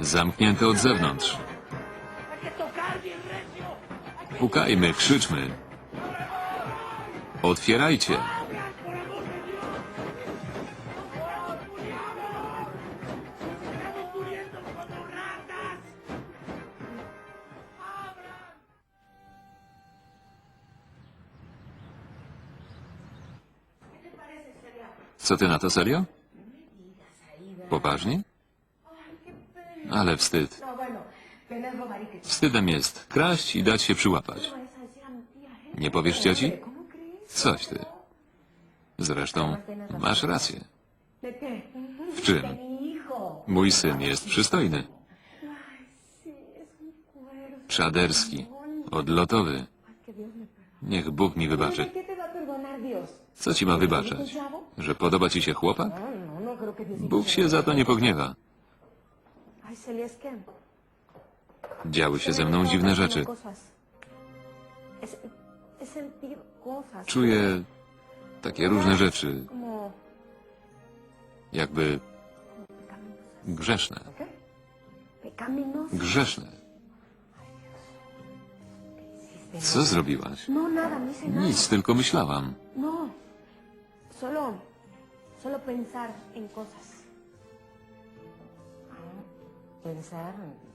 Zamknięte od zewnątrz. Pukajmy, krzyczmy. Otwierajcie. Co ty na to serio? Poważnie? Ale wstyd. Wstydem jest kraść i dać się przyłapać. Nie powiesz cioci? Coś ty. Zresztą masz rację. W czym? Mój syn jest przystojny. Czaderski. Odlotowy. Niech Bóg mi wybaczy. Co ci ma wybaczać? Że podoba ci się chłopak? Bóg się za to nie pogniewa. Działy się ze mną dziwne rzeczy. Czuję takie różne rzeczy, jakby grzeszne. Grzeszne. Co zrobiłaś? No, no. Nic, tylko myślałam. No, solo, solo pensar en cosas.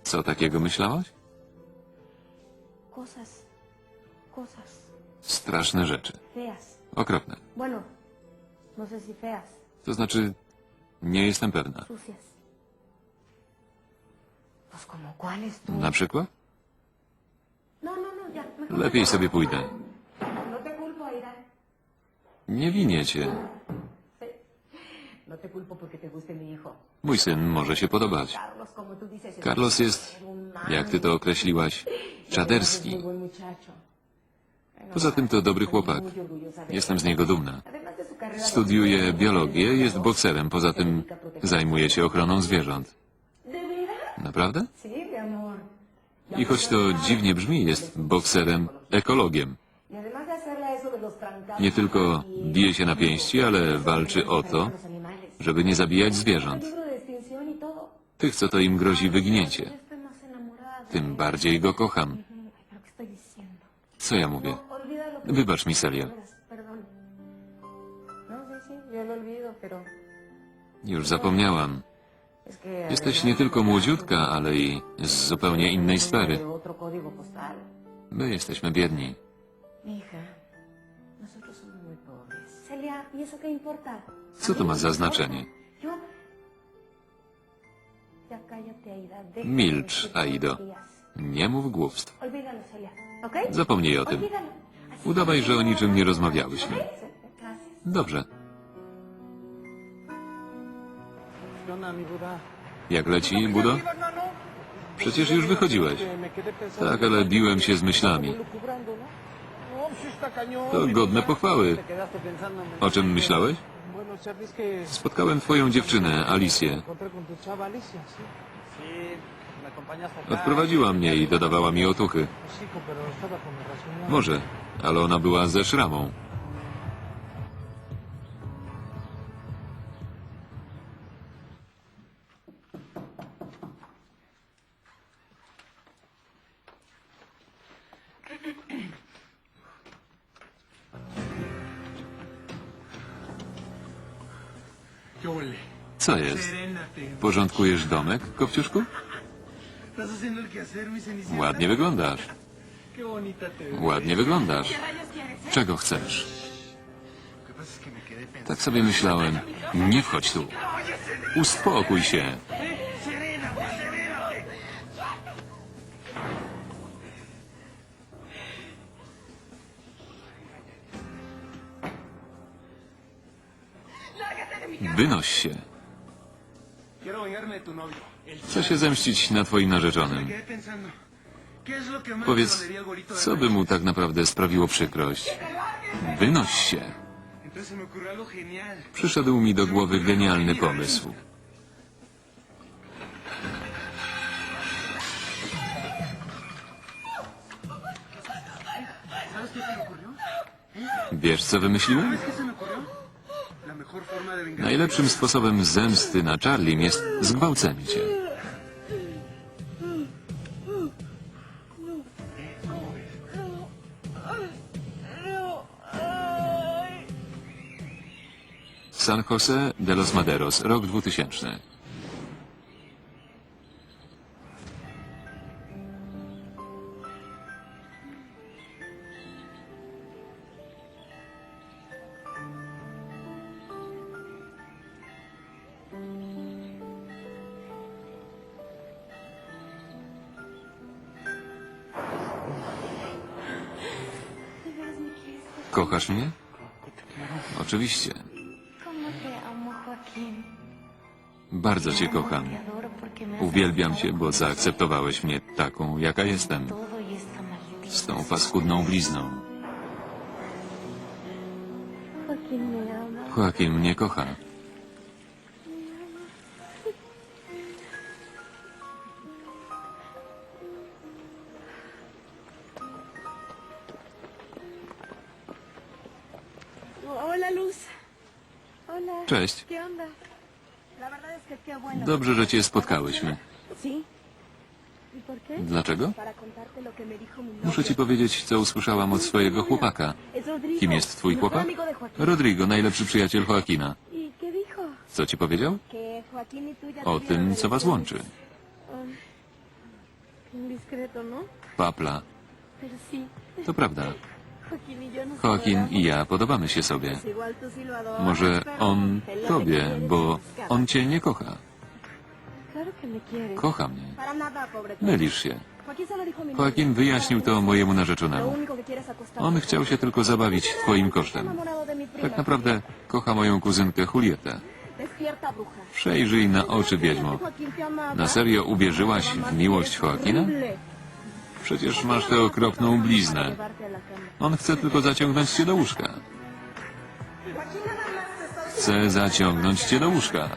Co takiego myślałaś? cosas, cosas Straszne rzeczy. feas. Okropne. Bueno, no sé si feas, To znaczy, nie jestem pewna. sucias. Pues como cuáles tú. Na przykład? No, no, no, ya, mejor. Lepiej sobie pójdę. No te culpo, Aida. Nie winię cię. Mój syn może się podobać. Carlos, jest, jak ty to określiłaś, czaderski. muchacho. Poza tym to dobry chłopak. Jestem z niego dumna. Studiuje biologię, jest bokserem, poza tym zajmuje się ochroną zwierząt. Naprawdę? Amor. I choć to dziwnie brzmi, jest bokserem, ekologiem. Y Nie tylko bije się na pięści, ale walczy o to. Żeby nie zabijać zwierząt. Tych, co to im grozi de- Tym bardziej go kocham. Co ja mówię? Wybacz mi, pero Już zapomniałam. Jesteś nie tylko młodziutka, ale i z zupełnie innej sfery. My jesteśmy biedni. Co to ma za znaczenie? De Milcz, Aido. Nie mów głupstw. Zapomnij o tym. Udawaj, że o niczym nie rozmawiałyśmy. Dobrze. Jak leci, Budo? Przecież już wychodziłeś. Tak, ale biłem się z myślami. To godne pochwały. O czym myślałeś? Spotkałem twoją dziewczynę, Alicję. Odprowadziła mnie i dodawała mi otuchy. Może, ale ona była ze szramą. Co jest? Porządkujesz domek, Kopciuszku? Ładnie wyglądasz. Ładnie wyglądasz. Czego chcesz? Tak sobie myślałem. Nie wchodź tu. Uspokój się. Wynoś się. Chcę się zemścić na twoim narzeczonym. quedé pensando. ¿Qué es lo que más Powiedz, co by mu tak naprawdę sprawiło przykrość? Wynoś się. Przyszedł mi do głowy genialny pomysł. Wiesz, co wymyśliłem? najlepszym sposobem zemsty na Charlie jest zgwałcenie cię. San Jose de los Maderos, rok 2000. Kochasz mnie? Oczywiście. Bardzo cię kocham. Uwielbiam cię, bo zaakceptowałeś mnie taką, jaka jestem. Z tą paskudną blizną. Joaquin mnie kocha. Bueno. Dobrze, że cię spotkałyśmy. ¿Y? Dlaczego? Muszę ci powiedzieć, co usłyszałam od swojego chłopaka. Kim jest twój chłopak? Rodrigo, najlepszy przyjaciel Joaquina. ¿Y? Co ci powiedział? Y O tym, co was łączy. ¿no? Papla. To prawda. Joaquin i ja podobamy się sobie. Może on tobie, bo on cię nie kocha. Kocha mnie. Mylisz się. Joaquin wyjaśnił to mojemu narzeczonemu. On chciał się tylko zabawić twoim kosztem. Tak naprawdę kocha moją kuzynkę Julietę. Przejrzyj na oczy wiedźmo. Na serio uwierzyłaś w miłość Joaquina? Przecież masz tę okropną bliznę. On chce tylko zaciągnąć cię do łóżka. Chce zaciągnąć cię do łóżka.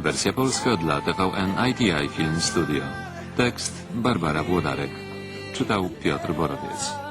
Wersja polska dla TVN ITI Film Studio. Tekst Barbara Włodarek. Czytał Piotr Borowiec.